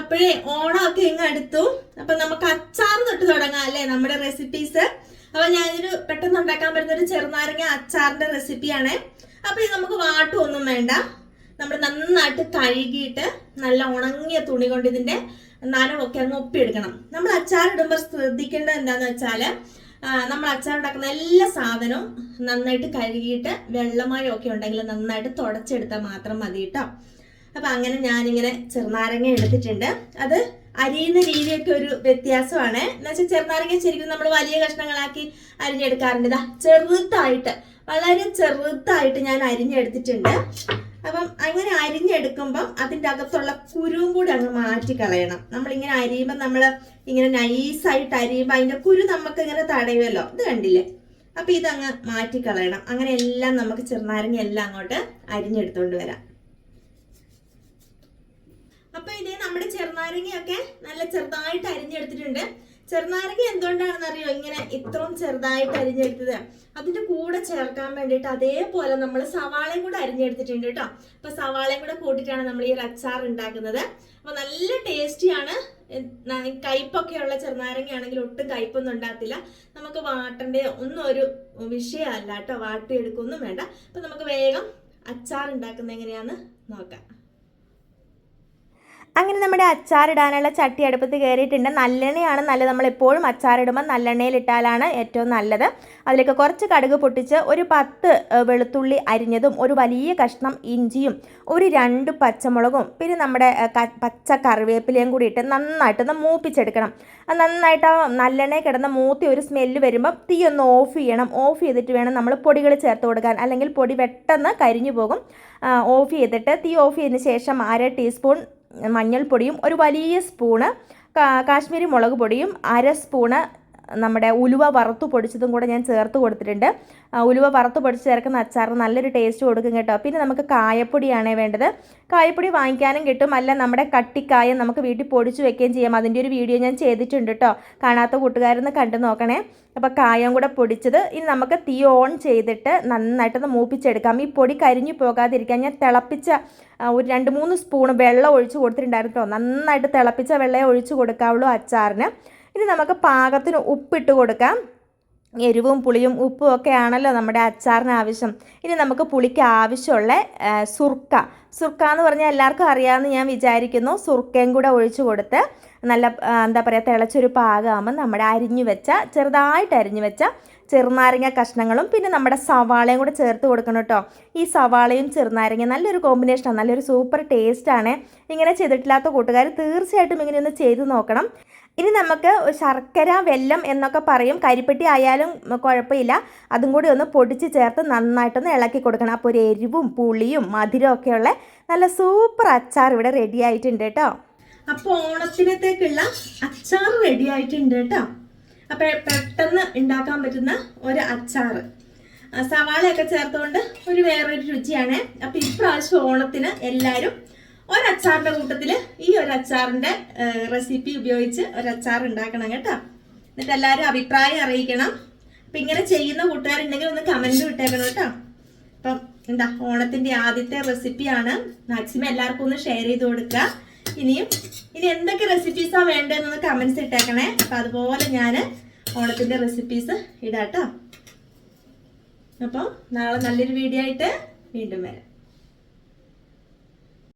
അപ്പോഴേ ഓണമൊക്കെ ഇങ്ങ് അടുത്തു. അപ്പൊ നമുക്ക് അച്ചാർ തൊട്ട് തുടങ്ങാം അല്ലേ നമ്മുടെ റെസിപ്പീസ് അപ്പൊ ഞാനൊരു പെട്ടെന്ന് ഉണ്ടാക്കാൻ പറ്റുന്ന ഒരു ചെറുനാരങ്ങ അച്ചാറിന്റെ റെസിപ്പിയാണ് അപ്പൊ ഇത് നമുക്ക് വാട്ടുമൊന്നും വേണ്ട. നമ്മൾ നന്നായിട്ട് കഴുകിയിട്ട് നല്ല ഉണങ്ങിയ തുണി കൊണ്ട് ഇതിന്റെ നനവൊക്കെ അങ്ങ് ഒപ്പിയെടുക്കണം. നമ്മൾ അച്ചാർ ഇടുമ്പോൾ ശ്രദ്ധിക്കേണ്ടത് എന്താന്ന് വെച്ചാൽ നമ്മൾ അച്ചാർ ഉണ്ടാക്കുന്ന എല്ലാ സാധനവും നന്നായിട്ട് കഴുകിയിട്ട് വെള്ളമായി ഒക്കെ ഉണ്ടെങ്കിൽ നന്നായിട്ട് തുടച്ചെടുത്താൽ മാത്രം മതി കേട്ടോ. അപ്പൊ അങ്ങനെ ഞാനിങ്ങനെ ചെറുനാരങ്ങ എടുത്തിട്ടുണ്ട്. അത് അരിയുന്ന രീതിയൊക്കെ ഒരു വ്യത്യാസമാണ്. എന്നുവെച്ചാൽ ചെറുനാരങ്ങ ശരിക്കും നമ്മൾ വലിയ കഷ്ണങ്ങളാക്കി അരിഞ്ഞെടുക്കാറുണ്ട്. ഇതാ ചെറുതായിട്ട് വളരെ ചെറുതായിട്ട് ഞാൻ അരിഞ്ഞെടുത്തിട്ടുണ്ട്. അപ്പം അങ്ങനെ അരിഞ്ഞെടുക്കുമ്പം അതിന്റെ അകത്തുള്ള കുരുവും കൂടി അങ്ങ് മാറ്റി കളയണം. നമ്മളിങ്ങനെ അരിയുമ്പോൾ നമ്മൾ ഇങ്ങനെ നൈസായിട്ട് അരിയുമ്പോൾ അതിന്റെ കുരു നമുക്ക് ഇങ്ങനെ തടയുമല്ലോ ഇത് കണ്ടില്ലേ? അപ്പം ഇതങ്ങ് മാറ്റി കളയണം. അങ്ങനെ എല്ലാം നമുക്ക് ചെറുനാരങ്ങ എല്ലാം അങ്ങോട്ട് അരിഞ്ഞെടുത്തുകൊണ്ട് വരാം അപ്പൊ ഇതേ നമ്മുടെ ചെറുനാരങ്ങയൊക്കെ നല്ല ചെറുതായിട്ട് അരിഞ്ഞെടുത്തിട്ടുണ്ട്. ചെറുനാരങ്ങ എന്തുകൊണ്ടാണെന്ന് അറിയോ ഇങ്ങനെ ഇത്രയും ചെറുതായിട്ട് അരിഞ്ഞെടുത്തത്. അതിന്റെ കൂടെ ചേർക്കാൻ വേണ്ടിയിട്ട് അതേപോലെ നമ്മൾ സവാളയും കൂടെ അരിഞ്ഞെടുത്തിട്ടുണ്ട് കേട്ടോ. അപ്പൊ സവാളയും കൂടെ കൂട്ടിയിട്ടാണ് നമ്മൾ ഈ അച്ചാർ ഉണ്ടാക്കുന്നത്. അപ്പൊ നല്ല ടേസ്റ്റിയാണ് കയ്പൊക്കെ ഉള്ള ചെറുനാരങ്ങയാണെങ്കിൽ ഒട്ടും കയ്പൊന്നും ഉണ്ടാകത്തില്ല. നമുക്ക് വാട്ടേണ്ട ഒന്നും ഒരു വിഷയമല്ല കേട്ടോ. വാട്ടിയെടുക്കൊന്നും വേണ്ട. അപ്പൊ നമുക്ക് വേഗം അച്ചാർ ഉണ്ടാക്കുന്ന എങ്ങനെയാന്ന് നോക്കാം. അങ്ങനെ നമ്മുടെ അച്ചാറിടാനുള്ള ചട്ടി അടുപ്പത്ത് കയറിയിട്ടുണ്ട്. നല്ലെണ്ണയാണ്. നല്ലത് നമ്മൾ എപ്പോഴും അച്ചാറിടുമ്പോൾ നല്ലെണ്ണയിൽ ഇട്ടാലാണ് ഏറ്റവും നല്ലത്. അതിലേക്ക് കുറച്ച് കടുക് പൊട്ടിച്ച് ഒരു പത്ത് വെളുത്തുള്ളി അരിഞ്ഞതും ഒരു വലിയ കഷ്ണം ഇഞ്ചിയും ഒരു രണ്ട് പച്ചമുളകും പിന്നെ നമ്മുടെ പച്ച കറിവേപ്പിലയും കൂടി ഇട്ട് നന്നായിട്ടൊന്ന് മൂപ്പിച്ചെടുക്കണം. നന്നായിട്ട് ആ നല്ലെണ്ണയിൽ കിടന്ന മൂത്തി ഒരു സ്മെല്ല് വരുമ്പോൾ തീ ഒന്ന് ഓഫ് ചെയ്യണം. ഓഫ് ചെയ്തിട്ട് വേണം നമ്മൾ പൊടികൾ ചേർത്ത് കൊടുക്കാൻ. അല്ലെങ്കിൽ പൊടി പെട്ടെന്ന് കരിഞ്ഞു പോകും. ഓഫ് ചെയ്തിട്ട് തീ ഓഫ് ചെയ്തതിന് ശേഷം അര ടീസ്പൂൺ മഞ്ഞൾപ്പൊടിയും ഒരു വലിയ സ്പൂണ് കാശ്മീരി മുളക് പൊടിയും അര സ്പൂണ് നമ്മുടെ ഉലുവ വറുത്തു പൊടിച്ചതും കൂടെ ഞാൻ ചേർത്ത് കൊടുത്തിട്ടുണ്ട്. ഉലുവ വറുത്ത് പൊടിച്ച് ചേർക്കുന്ന അച്ചാറിന് നല്ലൊരു ടേസ്റ്റ് കൊടുക്കും കേട്ടോ. പിന്നെ നമുക്ക് കായപ്പൊടിയാണ് വേണ്ടത്. കായപ്പൊടി വാങ്ങിക്കാനും കിട്ടും. അല്ല നമ്മുടെ കട്ടിക്കായ നമുക്ക് വീട്ടിൽ പൊടിച്ച് വെക്കുകയും ചെയ്യാം. അതിന്റെ ഒരു വീഡിയോ ഞാൻ ചെയ്തിട്ടുണ്ട് കേട്ടോ. കാണാത്ത കൂട്ടുകാരൊന്ന് കണ്ടു നോക്കണേ. അപ്പോൾ കായം കൂടെ പൊടിച്ചത് ഇനി നമുക്ക് തീ ഓൺ ചെയ്തിട്ട് നന്നായിട്ടൊന്ന് മൂപ്പിച്ചെടുക്കാം. ഈ പൊടി കരിഞ്ഞു പോകാതിരിക്കാൻ ഞാൻ തിളപ്പിച്ച ഒരു രണ്ട് മൂന്ന് സ്പൂൺ വെള്ളം ഒഴിച്ച് കൊടുത്തിട്ടുണ്ടായിരുന്നു കേട്ടോ. നന്നായിട്ട് തിളപ്പിച്ച വെള്ളമേ ഒഴിച്ച് കൊടുക്കാവുള്ളൂ അച്ചാറിന്. ഇനി നമുക്ക് പാകത്തിന് ഉപ്പിട്ട് കൊടുക്കാം. എരിവും പുളിയും ഉപ്പും ഒക്കെ ആണല്ലോ നമ്മുടെ അച്ചാറിന് ആവശ്യം. ഇനി നമുക്ക് പുളിക്ക് ആവശ്യമുള്ള സുർക്ക. സുർക്ക എന്ന് പറഞ്ഞാൽ എല്ലാവർക്കും അറിയാമെന്ന് ഞാൻ വിചാരിക്കുന്നു സുർക്കയും കൂടെ ഒഴിച്ചു കൊടുത്ത് നല്ല എന്താ പറയുക തിളച്ചൊരു പാകമാകുമ്പോൾ നമ്മുടെ അരിഞ്ഞു വെച്ച ചെറുതായിട്ട് അരിഞ്ഞു വെച്ച ചെറുനാരങ്ങ കഷ്ണങ്ങളും പിന്നെ നമ്മുടെ സവാളയും കൂടെ ചേർത്ത് കൊടുക്കണം കേട്ടോ. ഈ സവാളയും ചെറുനാരങ്ങ നല്ലൊരു കോമ്പിനേഷനാണ് നല്ലൊരു സൂപ്പർ ടേസ്റ്റാണ് ഇങ്ങനെ ചെയ്തിട്ടില്ലാത്ത കൂട്ടുകാർ തീർച്ചയായിട്ടും ഇങ്ങനെ ഒന്ന് ചെയ്ത് നോക്കണം. ഇനി നമുക്ക് ശർക്കര വെല്ലം എന്നൊക്കെ പറയും. കരിപ്പെട്ടി ആയാലും കുഴപ്പമില്ല. അതും കൂടി ഒന്ന് പൊടിച്ച് ചേർത്ത് നന്നായിട്ടൊന്ന് ഇളക്കി കൊടുക്കണം. അപ്പോൾ ഒരു എരിവും പുളിയും മധുരവും ഒക്കെയുള്ള നല്ല സൂപ്പർ അച്ചാർ ഇവിടെ റെഡി ആയിട്ടുണ്ട് കേട്ടോ. അപ്പോൾ ഓണത്തിനത്തേക്കുള്ള അച്ചാർ റെഡി ആയിട്ടുണ്ട് കേട്ടോ. അപ്പോൾ പെട്ടെന്ന് ഉണ്ടാക്കാൻ പറ്റുന്ന ഒരു അച്ചാർ. സവാളയൊക്കെ ചേർത്തുകൊണ്ട് ഒരു വേറൊരു രുചിയാണ്. അപ്പോൾ ഇപ്രാവശ്യം ഓണത്തിന് എല്ലാവരും ഒരു അച്ചാറിന്റെ കൂട്ടത്തിൽ ഈ ഒരു അച്ചാറിന്റെ റെസിപ്പി ഉപയോഗിച്ച് ഒരു അച്ചാർ ഉണ്ടാക്കണം കേട്ടോ. എന്നിട്ട് എല്ലാവരും അഭിപ്രായം അറിയിക്കണം. അപ്പൊ ഇങ്ങനെ ചെയ്യുന്ന കൂട്ടുകാരുണ്ടെങ്കിൽ ഒന്ന് കമന്റ് വിട്ടേക്കണം കേട്ടോ. അപ്പം എന്താ ഓണത്തിന്റെ ആദ്യത്തെ റെസിപ്പിയാണ് മാക്സിമം എല്ലാവർക്കും ഒന്ന് ഷെയർ ചെയ്ത് കൊടുക്കുക. ഇനിയും ഇനി എന്തൊക്കെ റെസിപ്പീസാണ് വേണ്ടതെന്നൊന്ന് കമന്റ്സ് ഇട്ടേക്കണേ. അപ്പം അതുപോലെ ഞാൻ ഓണത്തിന്റെ റെസിപ്പീസ് ഇടാട്ടോ അപ്പോൾ നാളെ നല്ലൊരു വീഡിയോ ആയിട്ട് വീണ്ടും വരാം.